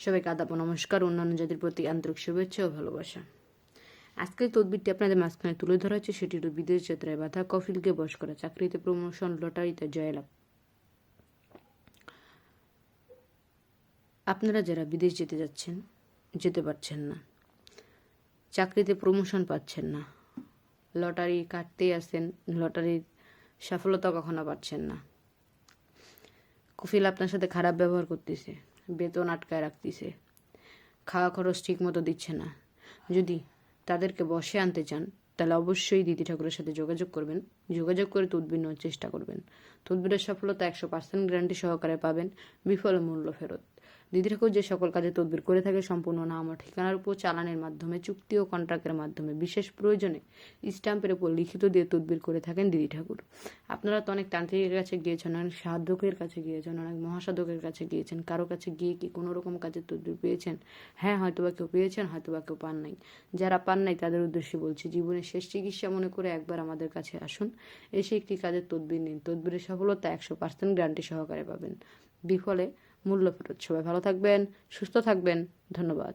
সবাইকে আদাব নমস্কার, অন্যান্য জাতির প্রতি আন্তরিক শুভেচ্ছা ও ভালোবাসা। আজকের তদবিরটি আপনাদের মাঝখানে তুলে ধরা হচ্ছে, সেটি হলো বিদেশ যাত্রায় বাধা, কফিলকে বশ করা, চাকরিতে প্রমোশন লটারিতে জয়লাভ। আপনারা যারা বিদেশ যেতে যাচ্ছেন, যেতে পারছেন না, চাকরিতে প্রমোশন পাচ্ছেন না, লটারি কাটতেই আসেন, লটারির সফলতা কখনো পাচ্ছেন না। কফিল আপনার সাথে খারাপ ব্যবহার করতেছে। বেতন আটকায় রাখতেছে। খাওয়া খরচ ঠিক মতো দিচ্ছে না। যদি তাদেরকে বসে আনতে চান তাহলে অবশ্যই দিদি ঠাকুরের সাথে যোগাযোগ করবেন। যোগাযোগ করে তদবির নেওয়ার চেষ্টা করবেন। তদবিরের সফলতা একশো পার্সেন্ট গ্যারান্টি সহকারে পাবেন বিফল মূল্য ফেরত। দিদি ঠাকুর যে সকল কাজে তদবির করে থাকে সম্পূর্ণ নাম ও ঠিকানার উপর চালানের মাধ্যমে, চুক্তি ও কন্ট্রাক্টের মাধ্যমে, বিশেষ প্রয়োজনে স্ট্যাম্পের উপর লিখিত দিয়ে তদবির করে থাকেন দিদি ঠাকুর। আপনারা তো অনেক তান্ত্রিকের কাছে গিয়েছেন, অনেক সাধকের কাছে গিয়েছেন, অনেক মহাসাধকের কাছে গিয়েছেন, কারও কাছে গিয়ে কি কোনো রকম কাজের তদবির পেয়েছেন? হ্যাঁ হয়তো বা কেউ পেয়েছেন হয়তো বা কেউ পান নাই। যারা পান নাই তাদের উদ্দেশ্যে বলছি জীবনের শেষ চিকিৎসা মনে করে একবার আমাদের কাছে আসুন। এসে একটি কাজের তদবির নিন। তদবিরের সফলতা একশো পার্সেন্ট গ্যারান্টি সহকারে পাবেন। বিফলে মূল্য ফেরত। সবাই ভালো থাকবেন, সুস্থ থাকবেন। ধন্যবাদ।